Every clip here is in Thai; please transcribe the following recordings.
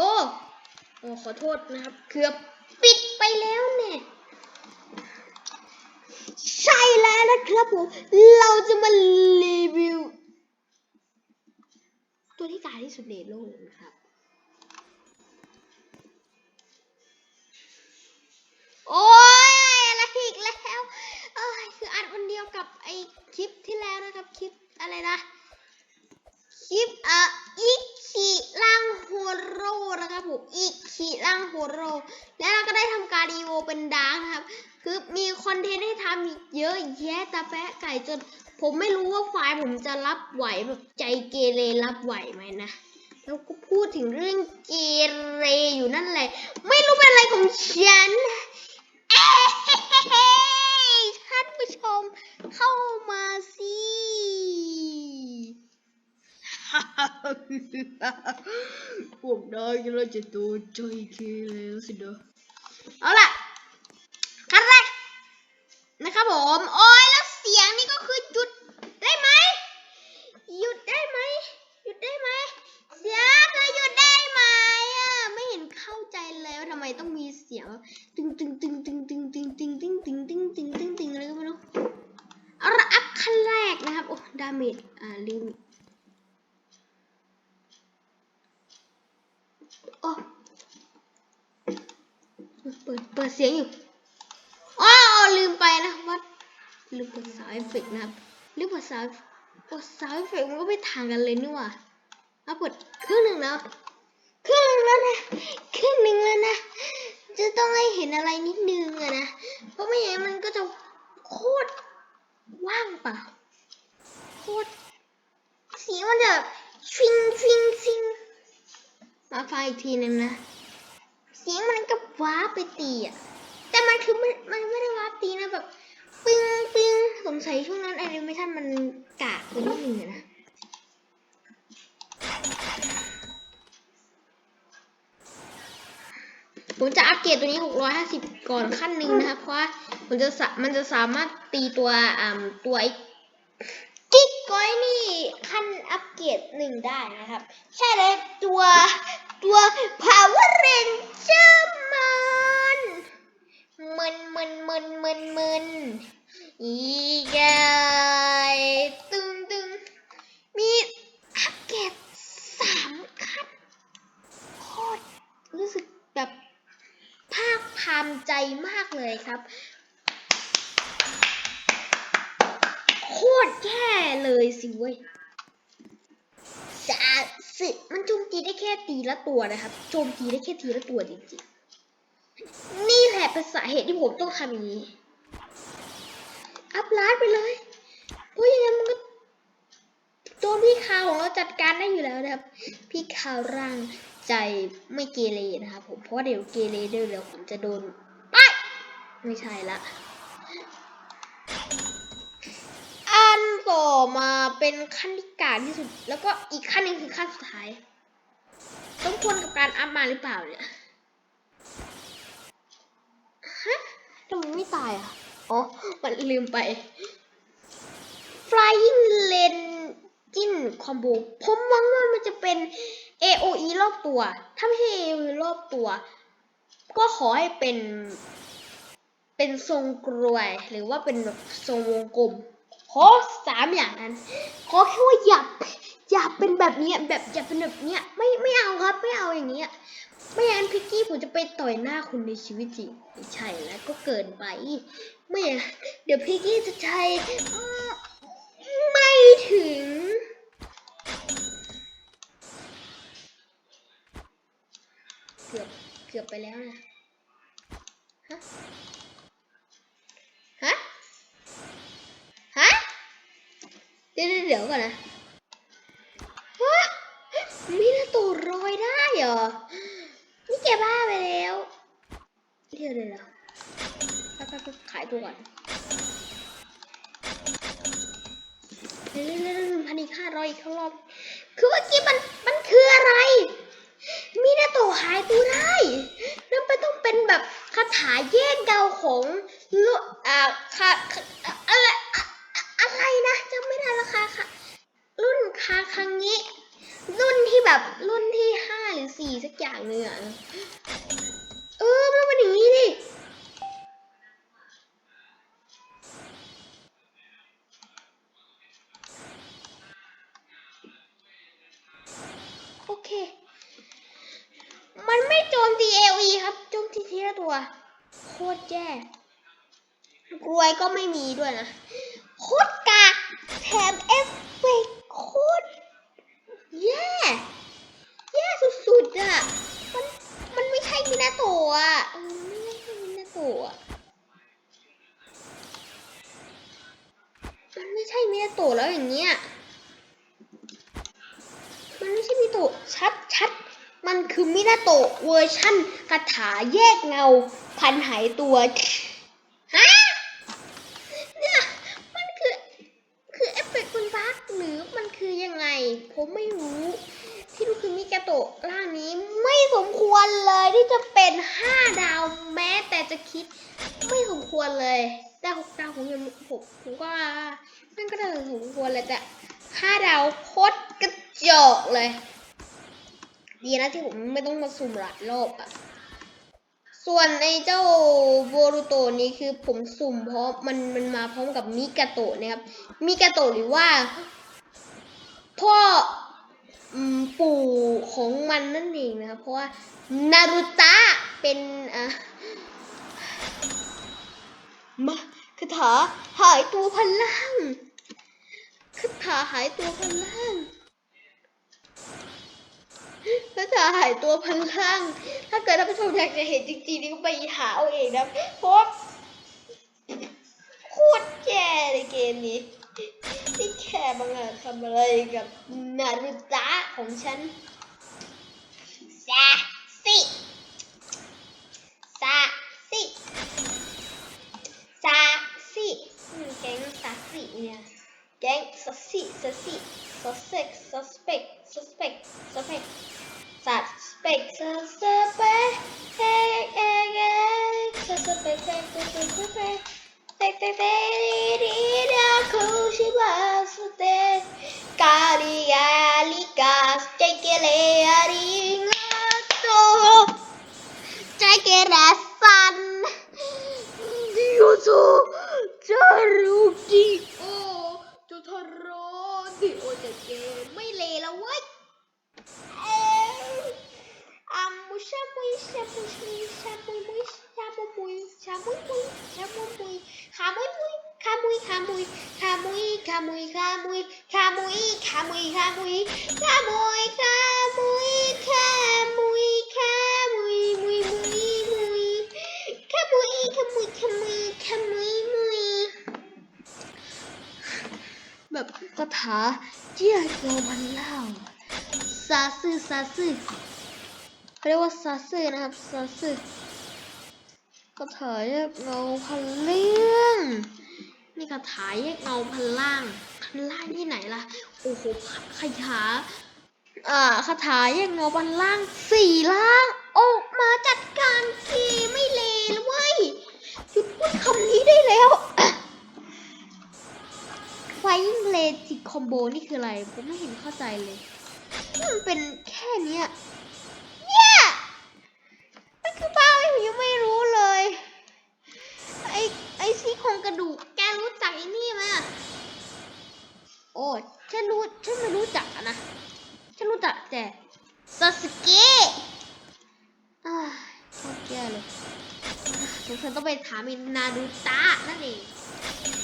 โอ้โอ้ขอโทษนะครับ เกือบปิดไปแล้วเนี่ย ใช่แล้วนะครับผม เราจะมารีวิว ตัวที่กายที่สุดในโลกนะครับโอ้ยอะไรอีกแล้วเอ้ยคืออัดวันเดียวกับไอคลิปที่แล้วนะครับ คลิปอะไรนะ คลิปเอ่อ โร่นะครับผมอีคิล่างโฮโร่แล้วเราก็ได้ทำการอีโวเป็นดาร์กนะครับ คือมีคอนเทนต์ให้ทำเยอะแยะตาแปะไก่จน ผมไม่รู้ว่าไฟล์ผมจะรับไหวแบบใจเกเรรับไหวไหมนะแล้วก็พูดถึงเรื่องเกเรอยู่นั่นแหละ ไม่รู้เป็นอะไรของฉันเอ้ท่านผู้ชมเข้ามาสิ พวกนายเราจะโดนใจเกเรแล้วสินะเอาล่ะขั้นแรกนะครับผม โอ้ยแล้วเสียงนี่ก็คือหยุดได้ไหมหยุดได้ไหมหยุดได้ไหมเสียงเธอหยุดได้ไหมอะไม่เห็นเข้าใจเลยว่าทำไมต้องมีเสียงตึงตึงตึงตึงตึงตึงตึงตึงตึงตึงตึงตึงตึงอะไรก็ไม่รู้เอาละอัพขั้นแรกนะครับโอ้ดาเมจอ่าลืมโอ้เปิดเสียงอยู่อ๋อลืมไปนะวัดลืมเปิดสาวเอฟเฟกนะครับลืมเปิดสาวเปิดสาวเอฟเฟกมันก็ไม่ต่างกันเลยนี่ว่าเอาเปิดครึ่งหนึ่งแล้วครึ่งหนึ่งแล้วนะครึ่งหนึ่งแล้วนะ จะต้องให้เห็นอะไรนิดนึงอะนะ เพราะไม่อย่างนั้นมันก็จะโคตรว่างเปล่าโคตรสีมันจะชิงชิงชิงมาไฟอีกทีหนึงนะ เสียงมันก็ว้าไปตีอะแต่มันคือมันมันไม่ได้ว้าตีนะแบบปิ้งปิ้งสงสัยช่วงนั้นแอนิเมชันมันกากไปนิดนึงนะผมจะอัปเกรดตัวนี้ 650 ก่อนขั้นหนึ่งนะครับ เพราะว่ามันจะสะมันจะสามารถตีตัวอ่าตัวไอ้กิ๊กก้อยนี่ขั้นอัปเกรดหนึ่งได้นะครับ ใช่เลยตัว ตัว Power Ranger มันมึนมึนมึนมึนมึนอีกายตึงตึงมีอัปเกรดสามขั้นโคตรรู้สึกแบบภาคภูมิใจมากเลยครับโคตรแย่เลยสิเว้ยสา สิมันโจมตีได้แค่ตีละตัวนะครับโจมตีได้แค่ทีละตัวจริงๆ นี่แหละเป็นสาเหตุที่ผมต้องทำอย่างนี้ อัพลาดไปเลยเพราะอย่างนั้นมันก็โดนพี่คาวของเราจัดการได้อยู่แล้วนะครับ พี่คาวร่างใจไม่เกเรนะครับผมเพราะเดี๋ยวเกเรเดี๋ยเดี๋ยวผมจะโดนไปไม่ใช่ละ อัน ต่อมาเป็นขั้นที่กางที่สุด แล้วก็อีกขั้นหนึงคือขั้นสุดท้าย ต้องควรกับการอัพมาหรือเปล่าเนี่ยฮะทำไมไม่ตายอะอ๋อ มันลืมไป Flying Lane จิ้นคอมโบผมหวังว่ามันจะเป็น AOE รอบตัว ถ้าไม่ใช่ AOE รอบตัว ก็ขอให้เป็น เป็นทรงกรวย หรือว่าเป็นแบบทรงวงกลม ขอสามอย่างนั้น ขอแค่ว่าอย่าอย่าเป็นแบบเนี้ยแบบอย่าเป็นแบบเนี้ยไม่ไม่เอาครับไม่เอาอย่างเงี้ยไม่งั้นพิกกี้ผมจะไปต่อยหน้าคุณในชีวิตจริงไม่ใช่แล้วก็เกินไปไม่เดี๋ยวพิกกี้จะใช้ไม่ถึง เกือบเกือบไปแล้วนะฮะ ดี๋ยวเดี๋ยวเดี๋ยวก่อนนะฮะมีหน้าตัวรอยได้เหรอ นี่แกบ้าไปแล้วเดี๋ยวเดี๋ยวขายตัวก่อนเร็วเร็วเร็วหนึ่งพันอีกห้าร้อยอีกรอบ คือเมื่อกี้มันมันคืออะไรมีหน้าตัวหายตัวได้แล้วมันต้องเป็นแบบคาถาแยกเดาของลุอ่าคาอะไร อะไรนะจำไม่ได้ราคาค่ะ รุ่นคาคังงี้ รุ่นที่แบบรุ่นที่ห้าหรือสี่สักอย่างหนึ่งอเออมันเป็นอย่างนี้ดิโอเค มันไม่โจมตี AOE ครับโจมตีทีละตัว โคตรแย่กลวยก็ไม่มีด้วยนะ แถมเอฟเฟกโคตรแย่แย่สุดๆอะ มัน มันไม่ใช่มินาโตะอะไม่ใช่มินาโตะอะมันไม่ใช่มินาโตะแล้วอย่างเงี้ย มันไม่ใช่มินาโตะชัดชัดมันคือมินาโตะเวอร์ชั่นคาถาแยกเงา พันหายตัว ฮะ เนี่ย มันคือ คือเอฟเฟกต์มันบั๊ก หรือมันคือยังไง ผมไม่รู้ ที่รู้คือมิกาโตะร่างนี้ไม่สมควรเลยที่จะเป็น 5 ดาวแม้แต่จะคิด ไม่สมควรเลยแต่6ดาวผมยังผมผมว่ามันก็ได้สมควรเลยแต่5ดาวโคตรกระจอกเลย ดีนะที่ผมไม่ต้องมาสุ่มหลายรอบอะส่วนไอ้เจ้าโบรูโตนี้คือผมสุ่มเพราะมันมันมาพร้อมกับมิกาโตะนะครับมิกาโตะหรือว่า พ่อปู่ของมันนั่นเองนะครับ เพราะว่านารุตะเป็นอะมาคาถาหายตัวพลังคาถาหายตัวพลังคาถาหายตัวพลัง ถ้าเกิดท่านผู้ชมอยากจะเห็นจริงๆนี่ก็ไปหาเอาเองนะเพราะโคตรแย่ในเกมนี้ ที่แค่บังอาจทำอะไรกับนารุตะของฉันซาสิซาสิซาสิแก๊งซาสิเนี่ย แก๊งซาสิซาสิซาเซ็กซาส take rasan Dioso Charuki โอ้จุทรดิโอจะเกไม่เลแล้วเว้ยเอ้ยอามุชามุยช ขมุยขมุยมุยมุยแบบคาถาเจียโยมันเล่าซาซึซาซึเขาเรียกว่าซาซึนะครับซาซึคาถาแยกเงาพันเรื่องนี่คาถาแยกเงาพันล่างพันล่างที่ไหนล่ะโอ้โหคาถาอ่าคาถาแยกเงาพันล่างสี่ล่าง โบนี่คืออะไรผมไม่เห็นเข้าใจเลยมันเป็นแค่เนี้ยเนี่ยมันคือบ้าอะไรผมยังไม่รู้เลย ไอไอซี่โครงกระดูกแกรู้จักไอ้นี่ไหมโอ้ยฉันรู้ฉันไม่รู้จักนะฉันรู้จักแต่ซาสเกะอ่าโคตรแย่เลยสงสัยต้องไปถามอินาดูตะนั่นเอง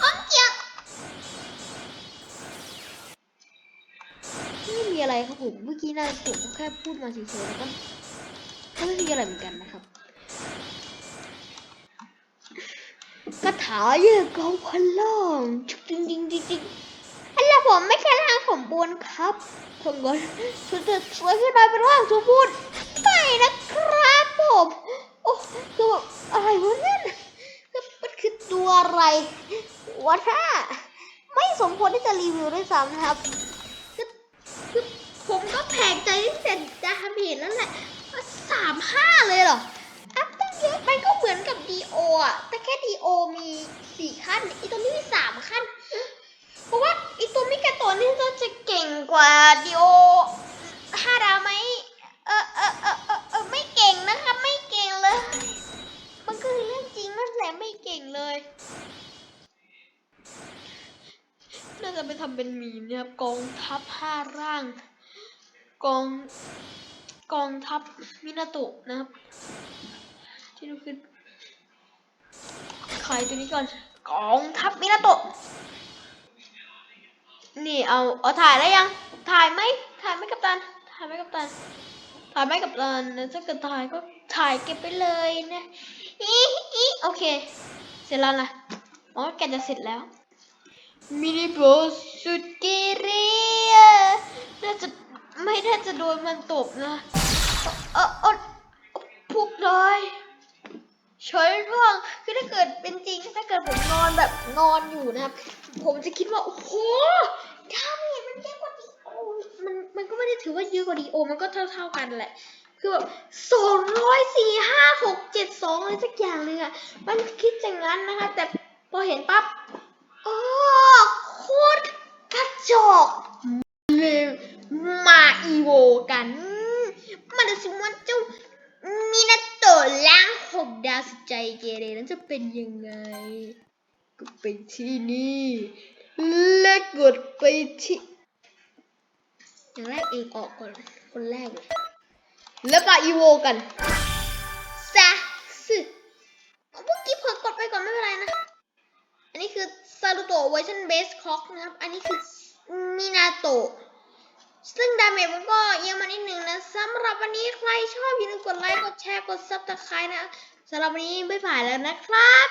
ผมเค อะไรครับผมเมื่อกี้นายผมก็แค่พูดมาเฉยๆแล้วก็ก็ไม่มีอะไรเหมือนกันนะครับคาถาเยอะกองพลังจริงจริงจริงจริงอันละผมไม่ใช่ร่างสมบูรณ์ครับผมก็ชุดจะสวยขึ้นมาเป็นร่างสมบูรณ์ไม่นะครับผมโอ้คือแบบอะไรวะเนี่ยคือมันคือตัวอะไรวะท่าไม่สมควรที่จะรีวิวด้วยซ้ำนะครับ แพงใจเสร็จดาเมจนั่นแหละสามห้าเลยเหรออัพตั้งเยอะมันก็เหมือนกับดีโออะแต่แค่ดีโอมีสี่ขั้นอีตัวนี้มีสามขั้น เพราะว่าอีตัวมิกาโตนี่น่าจะเก่งกว่าดีโอห้าดาวไหมเออเออเออเอออไม่เก่งนะคะไม่เก่งเลย มันคือเรื่องจริงนั่นแหละไม่เก่งเลยน่าจะไปทำเป็นมีเนี่ยกองทัพห้าร่าง กองกองทัพมินาโตะนะครับที่ดูคือขายตัวนี้ก่อนกองทัพมินาโตะนี่เอาเอาถ่ายแล้วยังถ่ายไหมถ่ายไหมกับตันถ่ายไหมกับตันถ่ายไหมกับตันถ้าเกิดถ่ายก็ถ่ายเก็บไปเลยนะอีอีโอเค เสร็จแล้วนะอ๋อแกจะเสร็จแล้วมินิโบสุดเกเรน่าจะ ไม่น่าจะโดนมันตบนะเออเออพุกเลยเฉยท่วงคือถ้าเกิดเป็นจริงถ้าเกิดผมนอนแบบนอนอยู่นะครับ ผมจะคิดว่า โอ้โหดาเมจมันเยอะกว่าดีโอมันมันก็ไม่ได้ถือว่าเยอะกว่าดีโอ มันก็เท่าเท่าๆกันแหละ คือแบบสองร้อยสี่ห้าหกเจ็ดสองอะไรสักอย่างเลยอะมันคิดอย่างนั้นนะคะ แต่พอเห็นปั๊บโอ้โคตรกระจอก วกัน มาดูสิว่าเจ้ามินาโตะล้างหกดาวสุดใจเกเรนั้นจะเป็นยังไง ก็ไปที่นี่และกดไปที่อย่างแรกเองออกก่อนคนแรกเลยแล้วมาอีโวกันซะสึเมื่อกี้เพิ่งกดไปก่อนไม่เป็นไรนะ อันนี้คือซารุโตะเวอร์ชันเบสคอกนะครับ อันนี้คือมินาโตะ ซึ่งดาเมจมันก็เยอะมานิดนึงนะสำหรับวันนี้ใครชอบอย่าลืมกดไลค์ กดแชร์ กดซับสไครต์นะสำหรับวันนี้ไม่ผ่านแล้วนะครับ